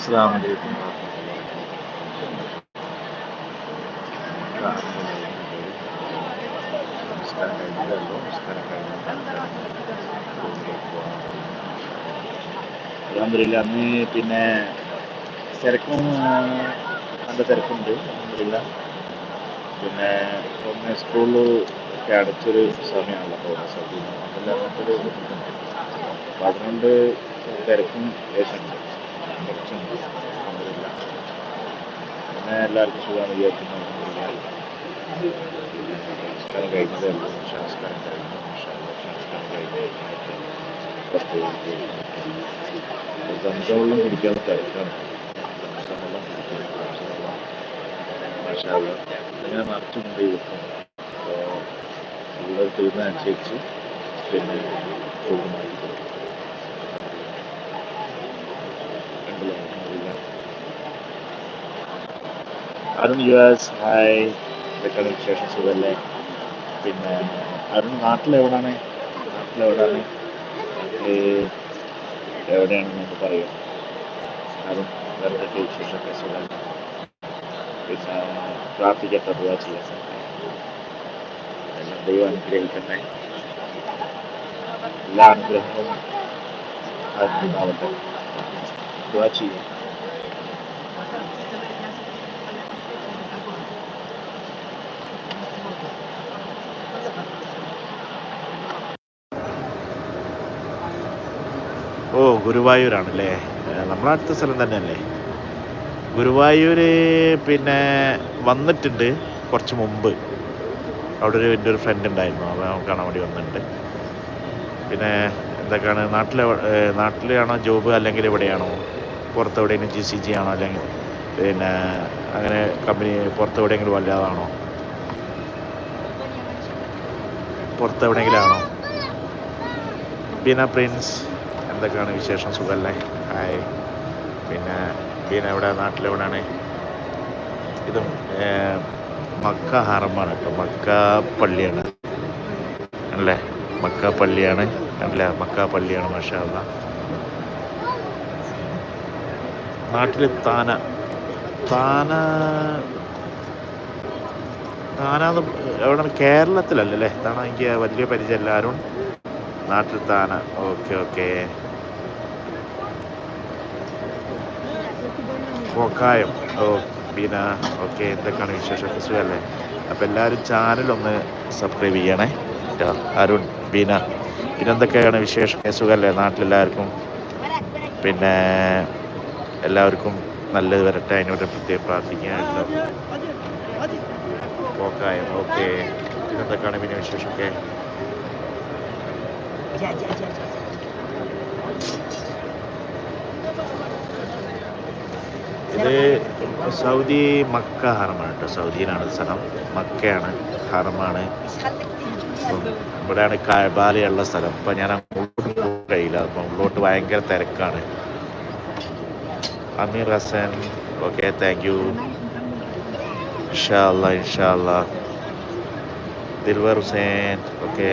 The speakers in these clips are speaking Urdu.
അസ്സാം വലൈക്കും നമസ്കാരം കഴിഞ്ഞതല്ലോ നമസ്കാരം കഴിഞ്ഞ അലഹമില്ല അന്ന് പിന്നെ തിരക്കും നല്ല തിരക്കുണ്ട് അലഹമില്ല പിന്നെ ഒന്ന് സ്കൂളിൽ ഒക്കെ അടച്ചൊരു സമയമാണല്ലോ ഓരോ സ്ഥലത്ത് അതെല്ലാം മറ്റൊരു ബുദ്ധിമുട്ടുണ്ട് അപ്പം അതുകൊണ്ട് തിരക്കും ലേശമുണ്ട് ഇലക്ഷൻ പിന്നെ എല്ലാവർക്കും സുഖമാണ് വിചാരിക്കുന്നത് സംസ്കാരം കഴിഞ്ഞതേ ഉള്ളൂ സംസ്കാരം കഴിഞ്ഞു സംസ്കാരം കഴിഞ്ഞ് സംസവെള്ളം കുടിക്കാൻ തിരക്കാണ് സംസവെള്ളം കുടിക്കാൻ ഭാഷവെള്ളം അങ്ങനെ നിറച്ചു കൊണ്ടേ വെക്കും അപ്പോൾ ഉള്ളത് തീർന്നനുസരിച്ച് പിന്നെ പൂർണമായി അരുൺ യുവാസ് ഹായ് ഇതൊക്കെയാണ് വിശേഷം സുഖമല്ലേ പിന്നെ അരുൺ നാട്ടിലെവിടാണ് നാട്ടിലെവിടാണ് നാട്ടിൽ എവിടെയാണെന്നൊന്ന് പറയും. അരുൺ വേറെ വിശേഷമൊക്കെ? സുഖം. പിന്നെ പ്രാർത്ഥിക്കട്ടെ ദുവാ ചെയ്യാൻ എല്ലാം ദൈവം അനുഗ്രഹിക്കട്ടെ. എല്ലാ അനുഗ്രഹങ്ങളും അതിനുണ്ടാവട്ടെ ദുവാ ചെയ്യും. ഓ ഗുരുവായൂരാണല്ലേ? നമ്മുടെ അടുത്ത സ്ഥലം തന്നെയല്ലേ? ഗുരുവായൂർ പിന്നെ വന്നിട്ടുണ്ട് കുറച്ച് മുമ്പ്. അവിടെ ഒരു എന്റെ ഒരു ഫ്രണ്ട് ഉണ്ടായിരുന്നു. അവൻ കാണാൻ വേണ്ടി വന്നിട്ടുണ്ട്. പിന്നെ എന്തൊക്കെയാണ്? നാട്ടിലെ നാട്ടിലാണോ ജോബ് അല്ലെങ്കിൽ എവിടെയാണോ? പുറത്ത് എവിടെയെങ്കിലും ജി സി ജി ആണോ അല്ലെങ്കിൽ പിന്നെ അങ്ങനെ കമ്പനി പുറത്ത് എവിടെയെങ്കിലും വല്ലാതാണോ? പുറത്ത് എവിടെയെങ്കിലും ആണോ? പിന്നെ പ്രിൻസ് എന്തൊക്കെയാണ് വിശേഷം? സുഖമല്ലേ ഹായ്. പിന്നെ ബീന എവിടെ? നാട്ടിലെവിടെയാണ് ഇതും മക്ക ഹറമാണ് കേട്ടോ. മക്ക പള്ളിയാണ്. അല്ലേ? മക്ക പള്ളിയാണ്. അല്ല? മക്ക പള്ളിയാണ് മാഷാ അല്ലാ നാട്ടിൽ താന താന താന എവിടെ കേരളത്തിലല്ലേ? താന എനിക്ക് വലിയ പരിചയമില്ല. അരുൺ? നാട്ടിൽ താന. Okay okay. കോക്കായം ഓ ബീന ഓക്കെ എന്തൊക്കെയാണ് വിശേഷമൊക്കെ? സുഖമല്ലേ? അപ്പം എല്ലാവരും ചാനലൊന്ന് സബ്സ്ക്രൈബ് ചെയ്യണേ കേട്ടോ അരുൺ ബീന പിന്നെ എന്തൊക്കെയാണ് വിശേഷം? സുഖമല്ലേ? നാട്ടിലെല്ലാവർക്കും? പിന്നെ എല്ലാവർക്കും നല്ലത് വരട്ടെ. അതിനോട് പ്രത്യേകം പ്രാർത്ഥിക്കുക. കേട്ടോ കോക്കായം ഓക്കെ പിന്നെ എന്തൊക്കെയാണ് പിന്നെ വിശേഷമൊക്കെ ഇത് സൗദി മക്ക ഹറമാണ് കേട്ടോ. സൗദിയിലാണ് സ്ഥലം. മക്കയാണ് ഹറമാണ്. ഇവിടെയാണ് കാബാലയുള്ള സ്ഥലം. അപ്പം ഞാൻ അങ്ങോട്ട് പോകാൻ കഴിയില്ല അപ്പം ഉള്ളോട്ട് ഭയങ്കര തിരക്കാണ്. Amir Hasan okay thank you ഇൻഷാല്ല ഇൻഷാല്ല ദിൽവർ ഹുസൈൻ ഓക്കെ.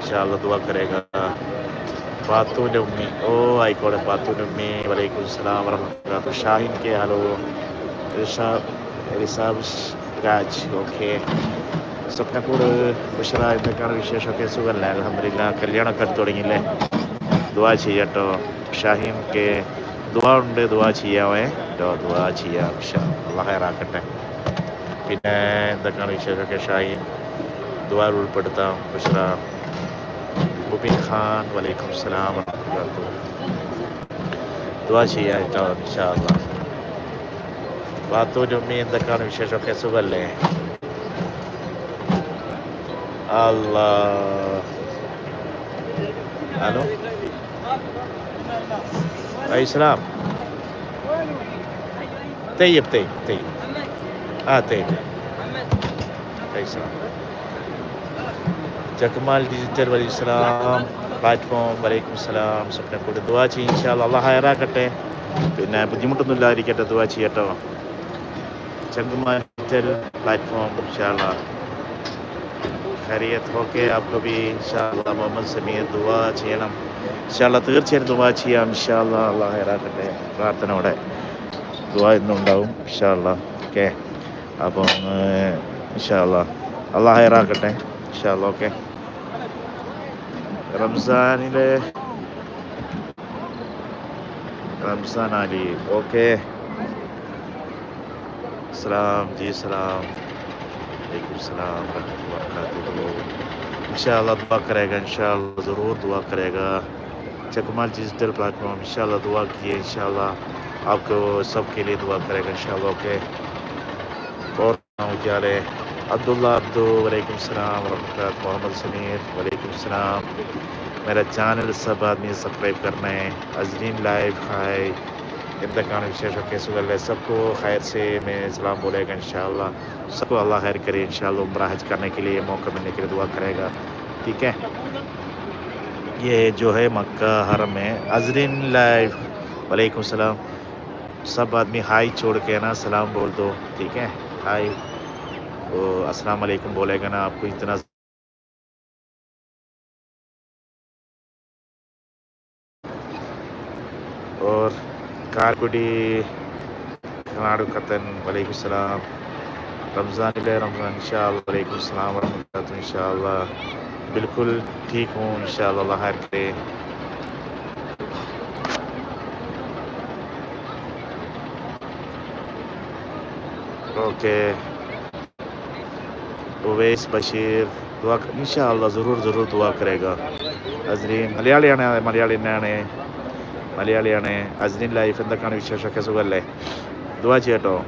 انشاءاللہ دعا کرے گا فاتو امی او آئی کوڑا فاتو امی ولیکن السلام ورحمت اللہ وبرکاتہ شاہین کے حالو رشاب رشاب راج اوکے سبنا کوڑا بشرا اندکار وشی شکے سوگا لے الحمدللہ کلیانا کر توڑی گی لے دعا چھئی جاتو شاہین کے دعا انڈے دعا چھئی آوے دعا دعا چھئی اللہ خیر آکٹ ہے پینے اندکار وشی شکے شاہین دعا رول پڑتا بشرا مبین خان وعلیکم السلام ورحمۃ اللہ وبرکاتہ۔ دعا چاہیے ان شاء اللہ باتوں جمعی انشاءاللہ ವಾತು ಜೊಮ್ಮಿ ಇಂದ لے۔ اللہ۔ ہلو۔ ಅಲ್ಲ السلام۔ ಇಸ್ಲಾಮ್ طيب طيب طيب اه ہاں، طيب السلام۔ ജക്മാൽ ഡിജിറ്റൽ വലി ഇസ്ലാം പ്ലാറ്റ്ഫോം വലൈക്കും സലാം സ്വപ്നക്കൂട് ദുവാ ചെയ്യും ഇൻഷാല്ല അള്ളാഹ് ഹയറാക്കട്ടെ പിന്നെ ബുദ്ധിമുട്ടൊന്നും ഇല്ലാതിരിക്കട്ടെ ദുവാ ചെയ്യട്ടോ ചങ്കുമാൽ ഡിജിറ്റൽ പ്ലാറ്റ്ഫോം ഇൻഷാല്ല خیریت ہو کے آپ کو بھی ഇൻഷാല്ലാ മുഹമ്മദ് സമീർ ദുവാ ചെയ്യണം ഇൻഷാല്ലാ തീർച്ചയായും ദുവാ ചെയ്യാം ഇൻഷാല്ലാ അള്ളാഹ് ഹൈറാക്കട്ടെ പ്രാർത്ഥനയോടെ ദുവാ ഇന്നും ഉണ്ടാവും ഇൻഷാല്ലാ ഓക്കെ അപ്പം ഏഹ്, ഇൻഷാല്ലാ അള്ളാഹ് ഹൈറാക്കട്ടെ ഇൻഷാല്ലാ ഓക്കെ رمضان رمضان علی اوکے السلام جی السلام وعلیکم السلام ورحمۃ اللہ وبرکاتہ ان شاء اللہ دعا کرے گا ان شاء اللہ ضرور دعا کرے گا چکمال ڈیجیٹل پلیٹ فارم ان شاء اللہ دعا کیے ان شاء اللہ آپ کو سب کے لیے دعا کرے گا ان شاء اللہ اوکے اور کیا رہے عبداللہ عبدو، وعلیکم السلام ورحمۃ اللہ محمد سمیر وعلیکم السلام۔ میرا چینل سب آدمی سبسکرائب کرنا ہے۔ عظیم لائف ہائے امتحان وشیش اور اللہ سب کو خیر سے میں اسلام بولے گا انشاءاللہ۔ سب کو اللہ خیر کرے انشاءاللہ عمرہ حج کرنے کے لیے موقع ملنے کے لیے دعا کرے گا۔ ٹھیک ہے؟ یہ جو ہے مکہ حرم ہے عظرین لائف۔ وعلیکم السلام۔ سب آدمی ہائی چھوڑ کے نا، سلام بول دو۔ ٹھیک ہے؟ ہائی۔ السلام علیکم، بولے گا نا آپ کو اتنا اور کارکڈی کھناڑو قطن وعلیکم السلام۔ رمضان اللہ رمضان، انشاءاللہ، وعلیکم السلام ورحمۃ اللہ، انشاءاللہ۔ بالکل ٹھیک ہوں، انشاءاللہ اللہ خیر کرے۔ اوکے۔ اویس بشیر، دعا انشاءاللہ ضرور ضرور دعا کرے گا۔ عزرین ملیالی آنے ملیالی അസ്രീം മലയാളിയാണ് മലയാളി തന്നെയാണ് മലയാളിയാണ് അസ്രീൻ ലൈഫ് എന്തൊക്കെയാണ് വിശേഷമൊക്കെ لے دعا جی چیٹو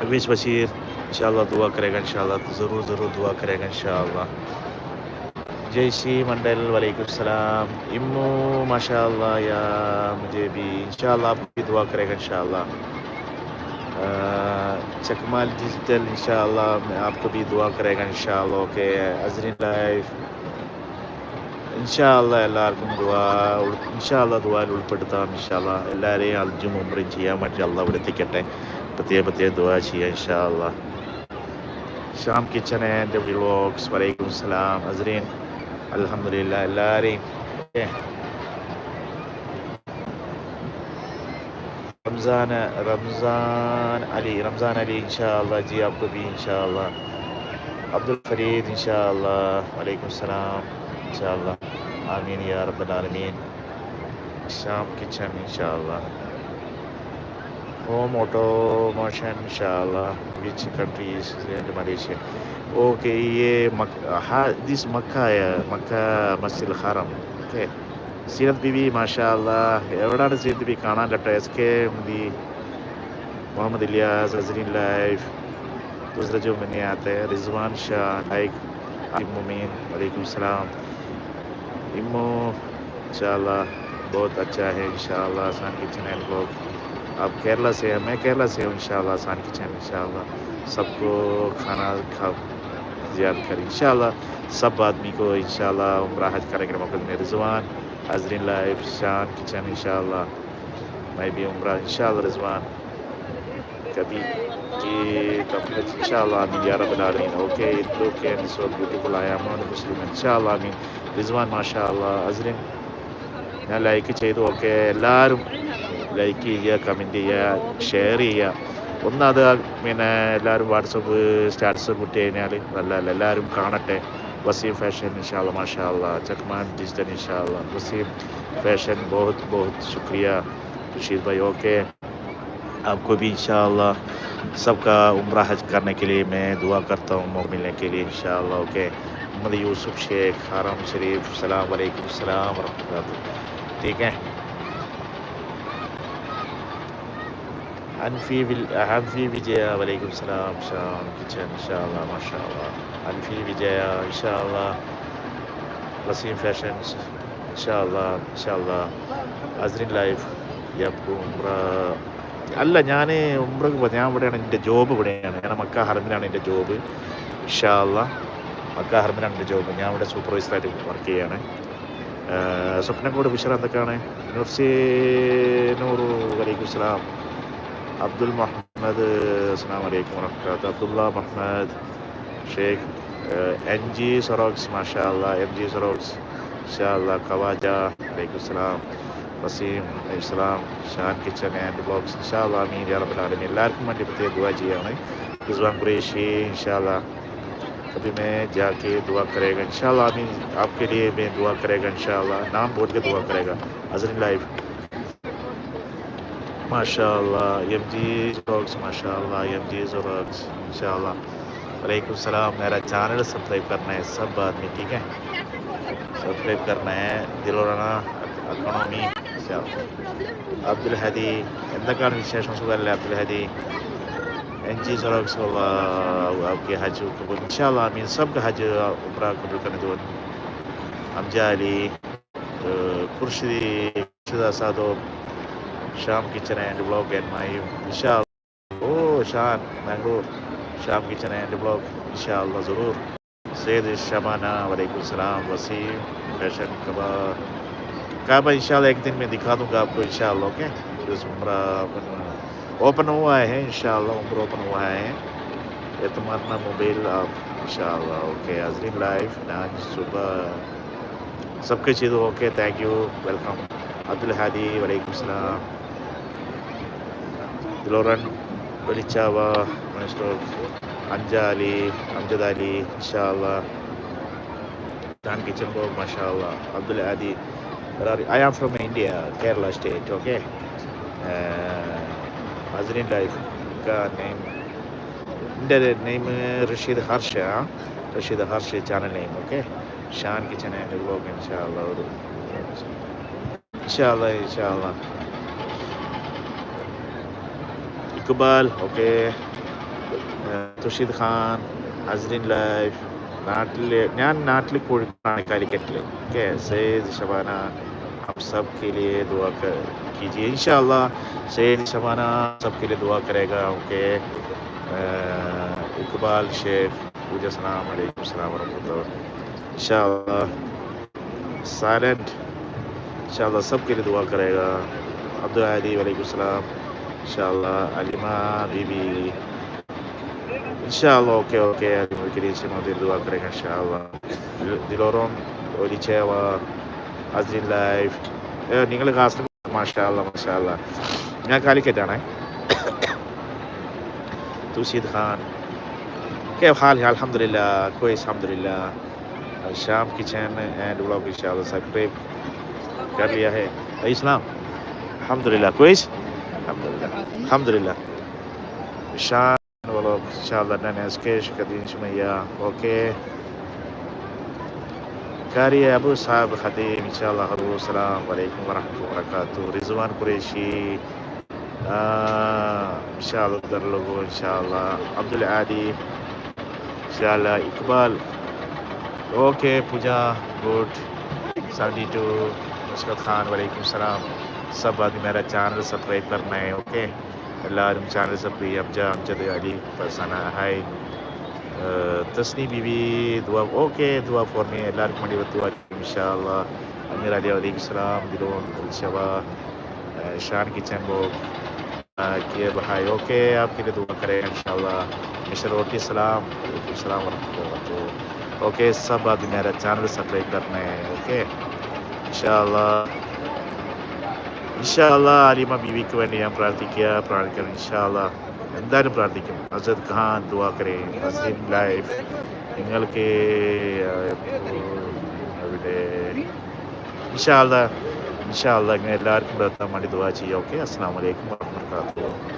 اویس بشیر، انشاءاللہ دعا کرے گا، انشاءاللہ ضرور ضرور دعا کرے گا، انشاءاللہ۔ جیسی منڈل والیکم السلام۔ امو ماشاءاللہ یا مجھے بھی انشاءاللہ آپ کی دعا کرے گا، انشاءاللہ۔ چکمال ڈیجیٹل، انشاءاللہ میں آپ کو بھی دعا کرے گا انشاءاللہ کہ عزرین لائف، انشاءاللہ اللہ علیکم دعا ان شاء اللہ دعا پڑھتا ہوں ان شاء اللہ اللہ عمرہ بتیہ دعا چاہیے ان شاء اللہ شام کی چن ہے السلام عزرین الحمدللہ اللہ علیہ رمضان رمضان علی رمضان علی انشاءاللہ جی آپ کو بھی انشاءاللہ۔ عبد الفرید انشاءاللہ وعلیکم السلام، انشاءاللہ۔ آمین یا رب العالمین۔ شام کچن انشاءاللہ۔ ہوم آٹوموشن ان شاء اللہ وچ کنٹریز ملیشیا۔ اوکے یہ ہاں، مکہ مکہ مسجد الحرم اوکے سیرت بی മാഷാല്ല എവിടാണ് سیرت ബിബി കാണാൻ? കേട്ടോ എസ് کے مدی محمد علیہ نظرین لائف دوسرا جو میں نے آتا ہے رضوان شاہ لائک ممین وعلیکم السلام امو انشاءاللہ بہت اچھا ہے انشاءاللہ آسان کی چینل کو آپ کیرلا سے ہیں میں کیرلا سے ہوں انشاءاللہ آسان کی چینل انشاءاللہ سب کو کھانا کھا زیاد کریں انشاءاللہ سب آدمی کو انشاءاللہ عمرہ حج کرنے کے موقع میں Rizwan Azrin Live, Shan Kitchen, inshallah. Maybe Umrah, inshallah, Rizwan. Kabir, ki complete, inshallah, Amin, Ya Rabbal Alameen. Okay, it look and so beautiful. I am not a Muslim, inshallah, Amin. Rizwan, mashallah, Azrin. ഞാൻ ലൈക്ക് ചെയ്തു ഓക്കെ എല്ലാവരും ലൈക്ക് ചെയ്യുക കമന്റ് ചെയ്യുക ഷെയർ ചെയ്യുക ഒന്നത് പിന്നെ എല്ലാവരും വാട്സപ്പ് സ്റ്റാറ്റസ് പുട്ട് കഴിഞ്ഞാൽ നല്ല എല്ലാവരും കാണട്ടെ وسیع فیشن انشاءاللہ، ماشاءاللہ، چکمان ڈیجیٹل انشاءاللہ، وسیع فیشن بہت بہت شکریہ رشید بھائی اوکے آپ کو بھی انشاءاللہ سب کا عمرہ حج کرنے کے لیے میں دعا کرتا ہوں، موقع ملنے کے لیے انشاءاللہ، اوکے؟ محمد یوسف شیخ، حرم شریف، السلام علیکم، السلام ورحمۃ اللہ۔ ٹھیک ہے؟ അൻഫി വിൽ ഹംഫി വിജയ വലൈക്കും സലാം ഷാ കിച്ചൻ ഷാ മാഷാ അൻഫി വിജയ ഇഷാ വസീം ഫാഷൻസ് ഇഷാ ഇഷാ അസ്രിൻ ലൈഫ് ഉംറ അല്ല ഞാൻ ഉംറക്ക് ഞാൻ ഇവിടെയാണ് എന്റെ ജോബ് ഇവിടെയാണ്. ഞാൻ മക്ക ഹർമിലാണ് എന്റെ ജോബ് ഇഷാ മക്ക ഹർമിലാണ് എന്റെ ജോബ് ഞാൻ ഇവിടെ സൂപ്പർവൈസറായിട്ട് വർക്ക് ചെയ്യാണ്. സ്വപ്നക്കോട് ബിഷറ എന്തൊക്കെയാണ്? നുർസി നൂറു വലൈക്കും സ്ലാം عبد المحمد السلام علیکم ورحمۃ اللہ، عبداللہ محمد، شیخ این جی سروکس ماشاء اللہ ایم جی سروکس شاء اللہ خواجہ، علیکم السلام، وسیم علیہ السلام، شان کچن اینڈ باکس ان شاء اللہ امین یا رب العالمین. اللہ منڈی پتہ دعا جی ہمیں رضوان قریشی ان شاء اللہ کبھی میں جا کے دعا کرے گا ان شاء اللہ امین آپ کے لیے میں دعا کرے گا ان شاء اللہ نام بول کے دعا کرے گا حضرت لائف ماشاء اللہ یمجیز ورکس ماشاء اللہ یمجیز ورکس ماشاء اللہ وعلیکم السلام، میرا چینل سبسکرائب کرنا ہے، سب آدمی، ٹھیک ہے؟ سبسکرائب کرنا ہے، دل اور انا دلورانا اکانومی عبدالحدی എന്തൊക്കെയാണ് سکر لے عبدالحدی این چیز اور اللہ آپ کے حج قبول، انشاءاللہ، امین، سب کا حج عمرہ قبول کرنے دو۔ حمزہ علی خرشدی خرشدہ سادو۔ Sham kitchen and blog and my انشاء اللہ او Shan Mangalore Sham kitchen and blog انشاء اللہ ضرور سید شمانہ وعلیکم السلام وسیم فیشن کباب کعبہ انشاءاللہ ایک دن میں دکھا دوں گا آپ کو انشاءاللہ اوکے جس عمرہ اوپن ہوا ہے انشاءاللہ عمر اوپن ہوا ہے اعتماد نہ موبائل آپ انشاءاللہ اوکے عظیم لائف ناج صبح سب کی چیز okay thank you welcome Abdulhadi وعلیکم السلام Iloran Balichawa, Minister of Anjali, Amjadali, Inshallah, Dan Kichambo, Mashallah, Abdul Adi. I am from India, Kerala state, okay? Uh, Azrin Life, name. The name Rashid Harsha, Rashid Harsha channel name, okay? Shan Kitchen and the vlog, inshallah. Inshallah, inshallah. Iqbal okay Thusheed life Azlin life നാട്ടിൽ ഞാൻ پرانے کاری കാലിക്കറ്റിൽ اوکے سید شبانہ آپ سب کے لیے دعا کر کیجیے انشاءاللہ سید شبانہ سب کے لیے دعا کرے گا اوکے اقبال شیخ پوجا السلام علیکم السلام ورحمۃ اللہ ان شاء اللہ سائلنٹ ان شاء اللہ سب کے لیے دعا کرے گا عبدالعیدی وعلیکم السلام انشاءاللہ علی ماں بی بی انشاءاللہ اوکے اوکے علی ماں کے لیے سے مدر دعا کریں گا انشاءاللہ دلوروں اولی چیوا عزیل لائف نگل غاصل ماشاءاللہ ماشاءاللہ میں کالی کے جانا ہے توسید خان کیف حال ہے الحمدللہ کوئی الحمدللہ شام کچن اینڈ ولوگ انشاءاللہ سبسکرائب کر لیا ہے اسلام الحمدللہ کوئی الحمد اللہ اوکے۔ خاری ابو صاحب خطیم انشاء اللہ السلام علیکم و رحمۃ وبرکاتہ۔ رضوان قریشی۔ انشاء اللہ عبدالعادی انشاءاللہ اقبال۔ اوکے، پوجا گڈنٹی ٹو مشقت خان، وعلیکم السلام۔ سب آدمی میرا چینل سبسکرائب کرنا ہے، اوکے؟ اللہ عالم چینل سب ہم چلے علی پرسانہ، ہائی۔ تسنی بی بی دعا، اوکے، دعا فورنی اللہ عالم مڈی ஒரு துவா இன்ஷால்லா அமீர் علیہ السلام دلون الشبا شان کچن بو کیے بہائی، اوکے، آپ کے لیے دعا کریں، انشاءاللہ۔ مشر روٹی، سلام علیکم السلام ورحمۃ اللہ اوکے، سب آدمی میرا چینل سبسکرائب کرنا ہے، اوکے؟ انشاءاللہ۔ ഇൻഷാല്ല അലിമ ബീവിക്ക് വേണ്ടി ഞാൻ പ്രാർത്ഥിക്കുക പ്രാർത്ഥിക്കണം ഇൻഷാല്ല എന്തായാലും പ്രാർത്ഥിക്കും. അസദ് ഖാൻ ദുവാക്കറെ മുസ്ലിം ലൈഫ്. നിങ്ങൾക്ക് അവിടെ ഇൻഷാല്ല ഇൻഷാല്ല ഇങ്ങനെ എല്ലാവർക്കും എത്താൻ വേണ്ടി ദുവാ ചെയ്യുക. ഓക്കെ അസ്സാം വലൈക്കും വർഹമത്തുള്ള